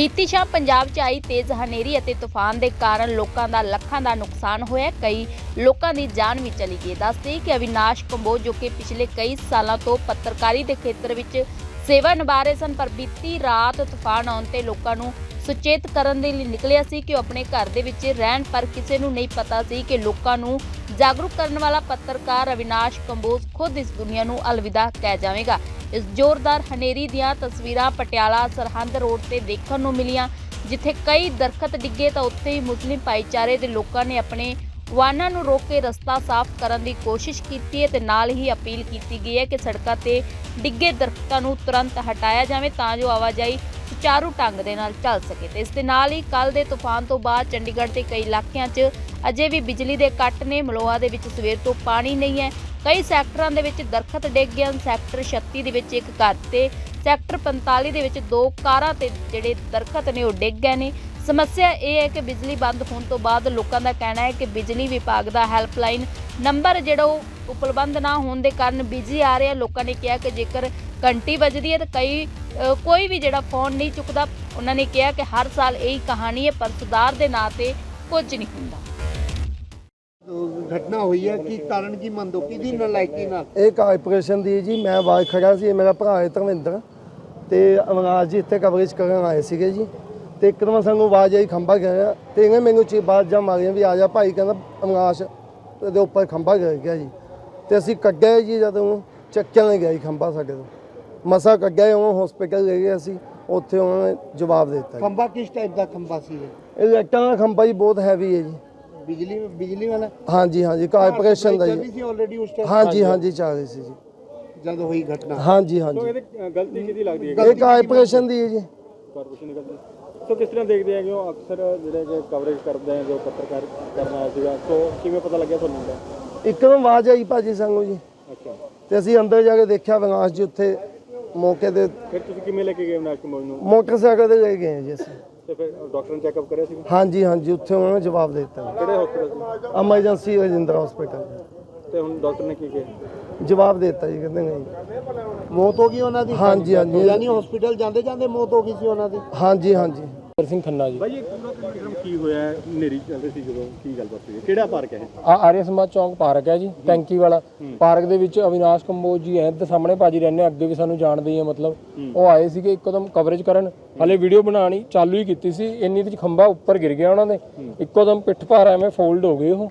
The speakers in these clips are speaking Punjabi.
ਬੀਤੀ ਸ਼ਾਮ ਪੰਜਾਬ 'ਚ ਆਈ ਤੇਜ਼ ਹਨੇਰੀ ਅਤੇ ਤੂਫਾਨ ਦੇ ਕਾਰਨ ਲੋਕਾਂ ਦਾ ਲੱਖਾਂ ਦਾ ਨੁਕਸਾਨ ਹੋਇਆ। ਕਈ ਲੋਕਾਂ ਦੀ ਜਾਨ ਵੀ ਚਲੀ ਗਈ। ਦੱਸਦੇ ਕਿ ਅਵਿਨਾਸ਼ ਕੰਬੋਜ ਜੋ ਕਿ ਪਿਛਲੇ ਕਈ ਸਾਲਾਂ ਤੋਂ ਪੱਤਰਕਾਰੀ ਦੇ ਖੇਤਰ ਵਿੱਚ ਸੇਵਾ ਨਿਭਾ ਰਹੇ ਸਨ, ਪਰ ਬੀਤੀ ਰਾਤ ਤੂਫਾਨ ਆਉਣ ਤੇ ਲੋਕਾਂ ਨੂੰ ਸੁਚੇਤ ਕਰਨ ਦੇ ਲਈ ਨਿਕਲਿਆ ਸੀ ਕਿ ਉਹ ਆਪਣੇ ਘਰ ਦੇ ਵਿੱਚ ਰਹਿਣ, ਪਰ ਕਿਸੇ ਨੂੰ ਨਹੀਂ ਪਤਾ ਸੀ ਕਿ ਲੋਕਾਂ ਨੂੰ ਜਾਗਰੂਕ ਕਰਨ ਵਾਲਾ ਪੱਤਰਕਾਰ ਅਵਿਨਾਸ਼ ਕੰਬੋਜ ਖੁਦ ਇਸ ਦੁਨੀਆ ਨੂੰ ਅਲਵਿਦਾ ਕਹਿ ਜਾਵੇਗਾ। ਇਸ ਜ਼ੋਰਦਾਰ ਹਨੇਰੀ ਦੀਆਂ ਤਸਵੀਰਾਂ ਪਟਿਆਲਾ ਸਰਹੰਦ ਰੋਡ ਤੇ ਦੇਖਣ ਨੂੰ ਮਿਲੀਆਂ, ਜਿੱਥੇ ਕਈ ਦਰਖਤ ਡਿੱਗੇ ਤਾਂ ਉੱਥੇ ਹੀ ਮੁਸਲਿਮ ਭਾਈਚਾਰੇ ਦੇ ਲੋਕਾਂ ਨੇ ਆਪਣੇ ਵਾਹਨਾਂ ਨੂੰ ਰੋਕ ਕੇ ਰਸਤਾ ਸਾਫ਼ ਕਰਨ ਦੀ ਕੋਸ਼ਿਸ਼ ਕੀਤੀ ਹੈ ਤੇ ਨਾਲ ਹੀ ਅਪੀਲ ਕੀਤੀ ਗਈ ਹੈ ਕਿ ਸੜਕਾਂ ਤੇ ਡਿੱਗੇ ਦਰਖਤਾਂ ਨੂੰ ਤੁਰੰਤ ਹਟਾਇਆ ਜਾਵੇ ਤਾਂ ਜੋ ਆਵਾਜਾਈ ਸੁਚਾਰੂ ਢੰਗ ਦੇ ਨਾਲ ਚੱਲ ਸਕੇ ਤੇ ਇਸ ਦੇ ਨਾਲ ਹੀ ਕੱਲ ਦੇ ਤੂਫਾਨ ਤੋਂ ਬਾਅਦ ਚੰਡੀਗੜ੍ਹ ਦੇ ਕਈ ਇਲਾਕਿਆਂ 'ਚ ਅਜੇ ਵੀ ਬਿਜਲੀ ਦੇ ਕੱਟ ਨੇ। ਮਲੋਆ ਦੇ ਵਿੱਚ ਸਵੇਰ ਤੋਂ ਪਾਣੀ ਨਹੀਂ ਹੈ। ਕਈ ਸੈਕਟਰਾਂ ਦੇ ਵਿੱਚ ਦਰਖਤ ਡਿੱਗ ਗਏ ਹਨ। ਸੈਕਟਰ 36 ਦੇ ਵਿੱਚ ਇੱਕ ਘਰ ਤੇ ਸੈਕਟਰ 45 ਦੇ ਵਿੱਚ ਦੋ ਕਾਰਾਂ ਤੇ ਜਿਹੜੇ ਦਰਖਤ ਨੇ ਉਹ ਡਿੱਗ ਗਏ ਨੇ। ਸਮੱਸਿਆ ਇਹ ਹੈ ਕਿ ਬਿਜਲੀ ਬੰਦ ਹੋਣ ਤੋਂ ਬਾਅਦ ਲੋਕਾਂ ਦਾ ਕਹਿਣਾ ਹੈ ਕਿ ਬਿਜਲੀ ਵਿਭਾਗ ਦਾ ਹੈਲਪਲਾਈਨ ਨੰਬਰ ਜਿਹੜਾ ਉਹ ਉਪਲਬਧ ਨਾ ਹੋਣ ਦੇ ਕਾਰਨ ਬਿਜ਼ੀ ਆ ਰਿਹਾ। ਲੋਕਾਂ ਨੇ ਕਿਹਾ ਕਿ ਜੇਕਰ ਘੰਟੀ ਵੱਜਦੀ ਹੈ ਤਾਂ ਕਈ ਕੋਈ ਵੀ ਜਿਹੜਾ ਫੋਨ ਨਹੀਂ ਚੁੱਕਦਾ ਉਹਨਾਂ ਨੇ ਕਿਹਾ ਕਿ ਹਰ ਸਾਲ ਇਹੀ ਕਹਾਣੀ ਹੈ ਪਰ ਸੁਧਾਰ ਦੇ ਨਾਂ ਤੇ ਕੁਝ ਨਹੀਂ ਹੁੰਦਾ। ਘਟਨਾ ਹੋਈ ਹੈ ਕੀ ਕਾਰਨ ਕੀ ਮੰਨਦੋ ਕਿਹਦੀ ਨਲਾਇਕੀ ਨਾਲ? ਇਹ ਕਾਰਪੋਰੇਸ਼ਨ ਦੀ ਜੀ ਮੈਂ ਆਵਾਜ਼ ਖੜਾ ਸੀ ਇਹ ਮੇਰਾ ਭਰਾ ਹੈ ਧਰਮਿੰਦਰ। ਤੇ ਅਵਨਾਸ਼ ਜੀ ਇੱਥੇ ਕਵਰੇਜ ਕਰਨ ਆਏ ਸੀਗੇ ਜੀ। ਤੇ ਇੱਕਦਮ ਸਾਨੂੰ ਆਵਾਜ਼ ਆਈ ਖੰਭਾ ਗਿਆ। ਤੇ ਇਹਨੇ ਮੈਨੂੰ ਚੀ ਬਾਤ ਜਾਂ ਮਾਰੀਆਂ ਵੀ ਆ ਜਾ ਭਾਈ ਕਹਿੰਦਾ ਅਵਨਾਸ਼ ਦੇ ਉੱਪਰ ਖੰਭਾ ਗਿਰ ਗਿਆ ਜੀ। ਤੇ ਅਸੀਂ ਕੱਢਿਆ ਜੀ ਜਦੋਂ ਚੱਕਿਆ ਨਹੀਂ ਗਿਆ ਜੀ ਖੰਭਾ ਸਾਡੇ ਤੋਂ। ਮਸਾ ਕੱਢਿਆ ਉਹ ਹਸਪੀਟਲ ਲੈ ਗਏ ਅਸੀਂ ਉੱਥੇ ਉਹਨਾਂ ਨੇ ਜਵਾਬ ਦੇ ਦਿੱਤਾ ਜੀ। ਖੰਭਾ ਕਿਸ ਟਾਈਪ ਦਾ ਖੰਭਾ ਸੀ ਇਹ? ਇਹ ਲਾਈਟਾਂ ਦਾ ਖੰਭਾ ਜੀ ਬਹੁਤ ਹੈਵੀ ਹੈ ਜੀ। ਬਿਜਲੀ ਬਿਜਲੀ ਵਾਲਾ? ਹਾਂਜੀ ਹਾਂਜੀ ਕਾਰਪੋਰੇਸ਼ਨ ਦਾ ਚੱਲੀ ਜੀ। ਸੀ ਆਲਰੇਡੀ ਉਸ ਟਾਈਮ ਹਾਂਜੀ ਹਾਂਜੀ। ਚੱਲ ਰਹੀ ਸੀ ਜੀ। ਜਦ ਹੋਈ ਘਟਨਾ। ਹਾਂਜੀ ਹਾਂਜੀ। ਗਲਤੀ ਕਿਹਦੀ ਲੱਗਦੀ ਹੈ ਇਹ ਕਾਰਪੋਰੇਸ਼ਨ ਦੀ ਹੈ ਜੀ। ਕਾਰਪੋਰੇਸ਼ਨ ਦੀ ਗਲਤੀ। ਸੋ ਕਿਸ ਤਰ੍ਹਾਂ ਦੇਖਦੇ ਆ ਕਿ ਉਹ ਅਕਸਰ ਜਿਹੜੇ ਕਿ ਕਵਰੇਜ ਕਰਦੇ ਆ ਜੋ ਪੱਤਰਕਾਰ ਕਰਨ ਆਇਆ ਸੀਗਾ? ਸੋ ਕਿਵੇਂ ਪਤਾ ਲੱਗਿਆ ਤੁਹਾਨੂੰ ਦਾ ਇੱਕਦਮ ਆਵਾਜ਼ ਆਈ ਭਾਜੀ ਸੰਗੂ ਜੀ। ਅੱਛਾ। ਤੇ ਅਸੀਂ ਅੰਦਰ ਜਾ ਕੇ ਦੇਖਿਆ ਵਿਨਾਸ਼ ਜੀ ਉੱਥੇ ਮੌਕੇ ਤੇ ਫਿਰ ਤੁਸੀਂ ਕਿਵੇਂ ਲੈ ਕੇ ਗਏ ਅਵਨਾਸ਼ ਕੁਮਾਰ ਨੂੰ? ਮੋਟਰਸਾਈਕਲ ਤੇ ਲੈ ਗਏ ਜੀ ਅਸੀਂ। ਤੇ ਫਿਰ ਡਾਕਟਰ ਨੇ ਚੈੱਕਅਪ ਕਰਿਆ ਸੀ? ਹਾਂਜੀ ਹਾਂਜੀ ਉੱਥੇ ਉਹਨਾਂ ਨੇ ਜਵਾਬ ਦੇ ਦਿੱਤਾ। ਕਿਹੜੇ ਹਸਪੀਟਲ ਐਮਰਜੈਂਸੀ ਰਜਿੰਦਰਾ ਹਸਪੀਟਲ ਤੇ ਹੁਣ ਡਾਕਟਰ ਨੇ ਕੀ ਕਿਹਾ? ਜਵਾਬ ਦੇ ਦਿੱਤਾ ਜੀ ਕਹਿੰਦੇ ਨਹੀਂ। ਮੌਤ ਹੋ ਗਈ ਉਹਨਾਂ ਦੀ? ਹਾਂਜੀ ਹਾਂਜੀ। ਯਾਨੀ ਹਸਪੀਟਲ ਜਾਂਦੇ ਜਾਂਦੇ ਮੌਤ ਹੋ ਗਈ ਸੀ ਉਹਨਾਂ ਦੀ? ਹਾਂਜੀ ਹਾਂਜੀ। ਸਿੰਘ ਖੰਨਾ ਜੀ। ਭਾਈ ਇਹ ਪੂਰਾ ਪ੍ਰੋਗਰਾਮ ਕੀ ਹੋਇਆ? ਹੈ? ਹਨੇਰੀ ਚੱਲਦੀ ਸੀ ਜਦੋਂ ਕੀ ਗੱਲਬਾਤ ਹੋਈ? ਹੈ? ਕਿਹੜਾ ਪਾਰਕ ਹੈ ਇਹ? ਆ ਆਰੀਆ ਸਮਾਜ ਚੌਂਕ ਪਾਰਕ ਹੈ ਜੀ ਟੈਂਕੀ ਵਾਲਾ। ਪਾਰਕ ਦੇ ਵਿੱਚ ਅਵਿਨਾਸ਼ ਕੰਬੋਜ ਜੀ ਐ ਤੇ ਸਾਹਮਣੇ ਭਾਜੀ ਰਹਿੰਦੇ ਆ, ਅੱਗੇ ਵੀ ਸਾਨੂੰ ਜਾਣਦੇ ਹੀ ਆ ਮਤਲਬ। ਉਹ ਆਏ ਸੀਗੇ ਇੱਕਦਮ ਕਵਰੇਜ ਕਰਨ। ਹਲੇ ਵੀਡੀਓ ਬਣਾਣੀ ਚਾਲੂ ਹੀ ਕੀਤੀ ਸੀ ਇੰਨੀ ਵਿੱਚ ਖੰਭਾ ਉੱਪਰ ਗਿਰ ਗਿਆ ਉਹਨਾਂ ਦੇ। ਇੱਕੋਦਮ ਪਿੱਠ ਭਾਰ ਐਵੇਂ ਫੋਲਡ ਹੋ ਗਏ ਉਹ।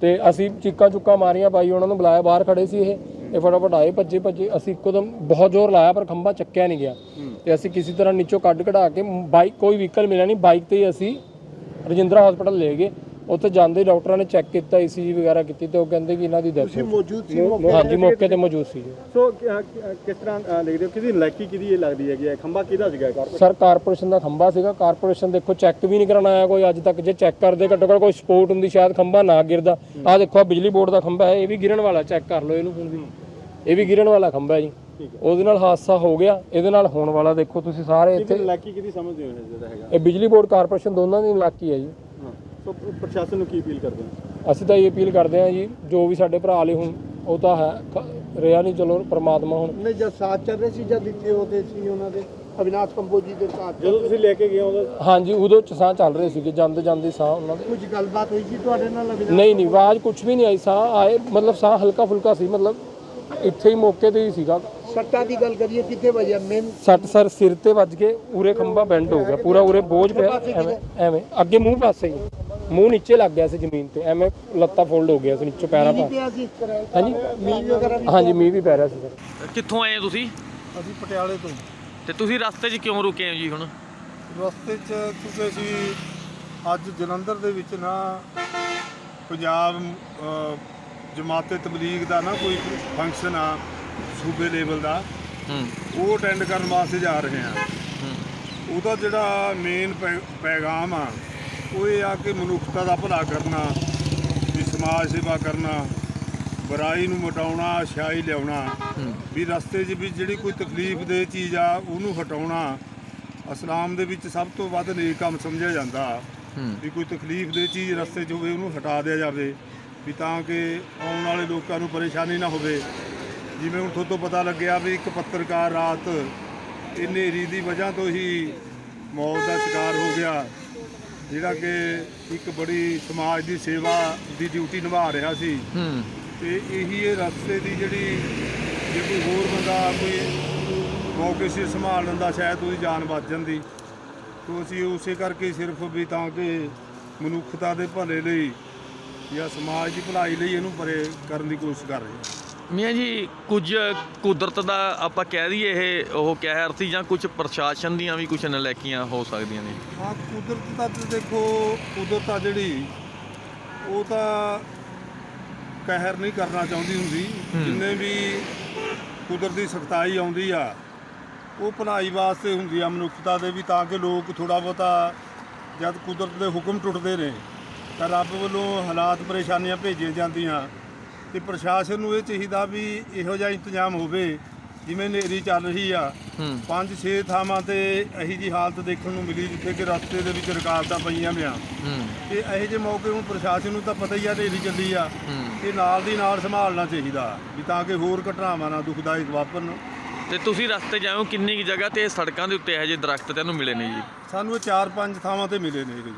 ਤੇ ਅਸੀਂ ਚੀਕਾਂ ਚੁੱਕਾਂ ਮਾਰੀਆਂ ਬਾਈ ਉਹਨਾਂ ਨੂੰ ਬੁਲਾਇਆ ਬਾਹਰ ਖੜੇ ਸੀ ਇਹ। ਇਹ ਫਟਾਫਟ ਆਏ ਭੱਜੇ ਭੱਜੇ। ਅਸੀਂ ਇੱਕੋਦਮ ਬਹੁਤ ਜ਼ੋਰ ਲਾਇਆ ਪਰ ਖੰਭਾ ਚੱਕਿਆ ਨਹੀਂ ਗਿਆ। ਤੇ ਅਸੀਂ ਕਿਸੇ ਤਰ੍ਹਾਂ ਨੀਚੋਂ ਕੱਢ ਕਢਾ ਕੇ ਬਾਈਕ ਕੋਈ ਵਹੀਕਲ ਮਿਲਿਆ ਨਹੀਂ। ਬਾਈਕ ਤੇ ਹੀ ਅਸੀਂ ਰਜਿੰਦਰਾ ਹਸਪੀਟਲ ਲੈ ਗਏ। ਉੱਥੇ ਜਾਂਦੇ ਡਾਕਟਰਾਂ ਨੇ ਚੈੱਕ ਕੀਤਾ ਈਸੀਜੀ ਵਗੈਰਾ ਕੀਤੀ ਤੇ ਉਹ ਕਹਿੰਦੇ ਕਿ ਇਹਨਾਂ ਦੀ ਡੈਥ ਤੁਸੀਂ ਮੌਜੂਦ ਸੀ ਹਾਂਜੀ ਮੌਕੇ ਤੇ ਮੌਜੂਦ ਸੀ ਸੋ ਕਿਸ ਤਰ੍ਹਾਂ ਦੇਖਦੇ ਹੋ ਕਿਹਦੀ ਨਲਾਇਕੀ ਕਿਹਦੀ ਇਹ ਲੱਗਦੀ ਹੈਗੀ ਹੈ? ਖੰਭਾ ਕਿਹਦਾ ਸੀਗਾ? ਸਰ ਕਾਰਪੋਰੇਸ਼ਨ ਦਾ ਖੰਭਾ ਸੀਗਾ। ਕਾਰਪੋਰੇਸ਼ਨ ਦੇਖੋ ਚੈੱਕ ਵੀ ਨਹੀਂ ਕਰਨ ਆਇਆ ਕੋਈ। ਅੱਜ ਤੱਕ ਜੇ ਚੈੱਕ ਕਰਦੇ ਘੱਟੋ ਘੱਟ ਕੋਈ ਸਪੋਰਟ ਹੁੰਦੀ ਸ਼ਾਇਦ ਖੰਭਾ ਨਾ ਗਿਰਦਾ। ਆਹ ਦੇਖੋ ਬਿਜਲੀ ਬੋਰਡ ਦਾ ਖੰਭਾ ਹੈ ਇਹ ਵੀ ਗਿਰਨ ਵਾਲਾ। ਚੈੱਕ ਕਰ ਲਓ ਇਹਨੂੰ ਹੁਣ ਵੀ। ਇਹ ਵੀ ਗਿਰਨ ਵਾਲਾ ਖੰਭਾ ਹੈ ਜੀ। ਉਹਦੇ ਨਾਲ ਹਾਦਸਾ ਹੋ ਗਿਆ। ਇਹਦੇ ਨਾਲ ਹੋਣ ਵਾਲਾ ਦੇਖੋ ਤੁਸੀਂ ਸਾਰੇ ਇੱਥੇ। ਨਲਾਇਕੀ ਕਿਹਦੀ ਸਮਝਦੇ ਹੋ ਇਹ ਜਿਹੜਾ ਹੈਗਾ? ਇਹ ਬਿਜਲੀ ਬੋਰਡ ਕਾਰਪੋਰੇਸ਼ਨ ਦੋਨਾਂ ਦੀ ਇਲਾਕੀ ਹੈ ਜੀ। ਸੋ ਪ੍ਰਸ਼ਾਸਨ ਨੂੰ ਕੀ ਅਪੀਲ ਕਰਦੇ ਹੋ? ਅਸੀਂ ਤਾਂ ਇਹ ਅਪੀਲ ਕਰਦੇ ਹਾਂ ਜੀ ਜੋ ਵੀ ਸਾਡੇ ਭਰਾ ਲਈ ਹੁਣ ਉਹ ਤਾਂ ਹੈ। ਰਿਹਾ ਨਹੀਂ ਚਲੋ ਪ੍ਰਮਾਤਮਾ ਹੁਣ। ਨੇ ਜਦ ਸਾਥ ਚੱਲ ਰਹੇ ਸੀ ਜਦ ਇੱਥੇ ਉਹਦੇ ਸੀ ਉਹਨਾਂ ਦੇ? ਅਵਿਨਾਸ਼ ਕੰਬੋਜ ਦੇ ਸਾਥ ਜਦੋਂ ਤੁਸੀਂ ਲੈ ਕੇ ਗਏ ਉਦੋਂ? ਹਾਂਜੀ ਉਦੋਂ ਚ ਸਾਹ ਚੱਲ ਰਹੇ ਸੀਗੇ ਜਾਂਦੇ ਜਾਂਦੇ ਸਾਹ ਉਹਨਾਂ ਦੇ। ਕੁਝ ਗੱਲਬਾਤ ਹੋਈ ਸੀ ਤੁਹਾਡੇ ਨਾਲ ਅਵਿਨਾਸ਼ ਨਹੀਂ ਨਹੀਂ ਆਵਾਜ਼ ਕੁਝ ਵੀ ਨਹੀਂ ਆਈ ਸਾਹ ਆਏ ਮਤਲਬ ਸਾਹ ਹਲਕਾ ਫੁਲਕਾ ਸੀ ਮਤਲਬ ਇੱਥੇ ਹੀ ਮੌਕੇ ਤੇ ਹੀ ਸੀਗਾ। ਸੱਟਾਂ ਦੀ ਗੱਲ ਕਰੀਏ ਕਿੱਥੇ ਵਜਿਆ? ਮੇਨ ਸੱਟ ਸਰ ਸਿਰ ਤੇ ਵੱਜ ਕੇ ਉਰੇ ਖੰਭਾ ਬੈਂਡ ਹੋ ਗਿਆ ਪੂਰਾ ਉਰੇ ਬੋਝ ਪਿਆ ਐਵੇਂ ਐਵੇਂ ਅੱਗੇ ਮੂੰਹ ਪਾਸੇ ਹੀ। ਮੂੰਹ ਨੀਚੇ ਲੱਗ ਗਿਆ ਸੀ ਜ਼ਮੀਨ ਤੇ ਐਵੇਂ ਲੱਤਾਂ ਫੋਲਡ ਹੋ ਗਿਆ ਸੀ ਨੀਚੇ ਪੈਰਾਂ ਪਾ ਪਿਆ ਸੀ ਹਾਂਜੀ? ਮੀਂਹ ਵਗੈਰਾ ਵੀ ਹਾਂਜੀ ਮੀਂਹ ਵੀ ਪੈ ਰਿਹਾ ਸੀ ਸਰ। ਕਿੱਥੋਂ ਆਏ ਹੋ ਤੁਸੀਂ? ਅਸੀਂ ਪਟਿਆਲੇ ਤੋਂ। ਤੇ ਤੁਸੀਂ ਰਸਤੇ 'ਚ ਕਿਉਂ ਰੁਕੇ ਹੋ ਜੀ ਹੁਣ? ਰਸਤੇ 'ਚ ਕਿਉਂਕਿ ਅਸੀਂ ਅੱਜ ਜਲੰਧਰ ਦੇ ਵਿੱਚ ਨਾ ਪੰਜਾਬ ਜਮਾਤੇ ਤਬਲੀਗ ਦਾ ਨਾ ਕੋਈ ਫੰਕਸ਼ਨ ਆ ਸੂਬੇ ਲੈਵਲ ਦਾ ਉਹ ਅਟੈਂਡ ਕਰਨ ਵਾਸਤੇ ਜਾ ਰਹੇ ਆ। ਹੂੰ। ਉਹਦਾ ਜਿਹੜਾ ਮੇਨ ਪੈਗਾਮ ਆ ਉਹ ਇਹ ਆ ਕਿ ਮਨੁੱਖਤਾ ਦਾ ਭਲਾ ਕਰਨਾ ਵੀ ਸਮਾਜ ਸੇਵਾ ਕਰਨਾ ਬੁਰਾਈ ਨੂੰ ਮਿਟਾਉਣਾ ਅਛਾਈ ਲਿਆਉਣਾ ਵੀ ਰਸਤੇ 'ਚ ਵੀ ਜਿਹੜੀ ਕੋਈ ਤਕਲੀਫ ਦੇ ਚੀਜ਼ ਆ ਉਹਨੂੰ ਹਟਾਉਣਾ ਇਸਲਾਮ ਦੇ ਵਿੱਚ ਸਭ ਤੋਂ ਵੱਧ ਨੇਕ ਕੰਮ ਸਮਝਿਆ ਜਾਂਦਾ। ਵੀ ਕੋਈ ਤਕਲੀਫ ਦੇ ਚੀਜ਼ ਰਸਤੇ 'ਚ ਹੋਵੇ ਉਹਨੂੰ ਹਟਾ ਦਿਆ ਜਾਵੇ। ਵੀ ਤਾਂ ਕਿ ਆਉਣ ਵਾਲੇ ਲੋਕਾਂ ਨੂੰ ਪਰੇਸ਼ਾਨੀ ਨਾ ਹੋਵੇ। ਜਿਵੇਂ ਹੁਣ ਤੁਹਾਡੇ ਤੋਂ ਪਤਾ ਲੱਗਿਆ ਵੀ ਇੱਕ ਪੱਤਰਕਾਰ ਰਾਤ ਹਨੇਰੀ ਦੀ ਵਜ੍ਹਾ ਤੋਂ ਹੀ ਮੌਤ ਦਾ ਸ਼ਿਕਾਰ ਹੋ ਗਿਆ ਜਿਹੜਾ ਕਿ ਇੱਕ ਬੜੀ ਸਮਾਜ ਦੀ ਸੇਵਾ ਦੀ ਡਿਊਟੀ ਨਿਭਾ ਰਿਹਾ ਸੀ। ਹੂੰ। ਤੇ ਇਹੀ ਇਹ ਰਸਤੇ ਦੀ ਜਿਹੜੀ ਜੇ ਕੋਈ ਹੋਰ ਬੰਦਾ ਕੋਈ ਮੌਕੇ ਸਿਰ ਸੰਭਾਲ ਲੈਂਦਾ ਸ਼ਾਇਦ ਉਹਦੀ ਜਾਨ ਬਚ ਜਾਂਦੀ। ਤੋਂ ਅਸੀਂ ਉਸੇ ਕਰਕੇ ਸਿਰਫ ਵੀ ਤਾਂ ਕਿ ਮਨੁੱਖਤਾ ਦੇ ਭਲੇ ਲਈ ਜਾਂ ਸਮਾਜ ਦੀ ਭਲਾਈ ਲਈ ਇਹਨੂੰ ਪਰੇ ਕਰਨ ਦੀ ਕੋਸ਼ਿਸ਼ ਕਰ ਰਹੇ ਮੀਆਂ ਜੀ ਕੁਝ ਕੁਦਰਤ ਦਾ ਆਪਾਂ ਕਹਿ ਦਈਏ ਇਹ ਉਹ ਕਹਿਰ ਸੀ ਜਾਂ ਕੁਝ ਪ੍ਰਸ਼ਾਸਨ ਦੀਆਂ ਵੀ ਕੁਝ ਨਲੈਕੀਆਂ ਹੋ ਸਕਦੀਆਂ ਨੇ? ਹਾਂ ਕੁਦਰਤ ਦਾ ਤੇ ਦੇਖੋ ਕੁਦਰਤ ਆ ਜਿਹੜੀ ਉਹ ਤਾਂ ਕਹਿਰ ਨਹੀਂ ਕਰਨਾ ਚਾਹੁੰਦੀ ਹੁੰਦੀ। ਜਿੰਨੇ ਵੀ ਕੁਦਰਤ ਦੀ ਸਖਤਾਈ ਆਉਂਦੀ ਆ ਉਹ ਭਲਾਈ ਵਾਸਤੇ ਹੁੰਦੀ ਆ ਮਨੁੱਖਤਾ ਦੇ ਵੀ ਤਾਂ ਕਿ ਲੋਕ ਥੋੜਾ ਬਹੁਤਾ ਜਦ ਕੁਦਰਤ ਦੇ ਹੁਕਮ ਟੁੱਟਦੇ ਨੇ ਤਾਂ ਰੱਬ ਵੱਲੋਂ ਹਾਲਾਤ ਪਰੇਸ਼ਾਨੀਆਂ ਭੇਜੀਆਂ ਜਾਂਦੀਆਂ ਤੇ ਪ੍ਰਸ਼ਾਸਨ ਨੂੰ ਇਹ ਚਾਹੀਦਾ ਵੀ ਇਹੋ ਜਿਹਾ ਇੰਤਜ਼ਾਮ ਹੋਵੇ ਜਿਵੇਂ ਨੇਰੀ ਚੱਲ ਰਹੀ ਆ। ਪੰਜ ਛੇ ਥਾਵਾਂ ਤੇ ਇਹੀ ਜੀ ਹਾਲਤ ਦੇਖਣ ਨੂੰ ਮਿਲੀ ਜਿੱਥੇ ਕਿ ਰਸਤੇ ਦੇ ਵਿੱਚ ਰੁਕਾਵਟਾਂ ਪਈਆਂ ਪਿਆ ਤੇ ਇਹੋ ਜਿਹੇ ਮੌਕੇ ਨੂੰ ਪ੍ਰਸ਼ਾਸਨ ਨੂੰ ਤਾਂ ਪਤਾ ਹੀ ਆ ਢੇਰੀ ਚੱਲੀ ਆ। ਇਹ ਨਾਲ ਦੀ ਨਾਲ ਸੰਭਾਲਣਾ ਚਾਹੀਦਾ ਵੀ ਤਾਂ ਕਿ ਹੋਰ ਘਟਨਾਵਾਂ ਨਾ ਦੁਖਦਾਇਕ ਵਾਪਰਨ। ਤੇ ਤੁਸੀਂ ਰਸਤੇ ਜਾਓ ਕਿੰਨੀ ਕੁ ਜਗ੍ਹਾ ਤੇ ਸੜਕਾਂ ਦੇ ਉੱਤੇ ਇਹੋ ਜਿਹੇ ਦਰਖਤ ਤੈਨੂੰ ਮਿਲੇ ਨੇ ਜੀ? ਸਾਨੂੰ ਇਹ ਚਾਰ ਪੰਜ ਥਾਵਾਂ ਤੇ ਮਿਲੇ ਨੇ ਜੀ।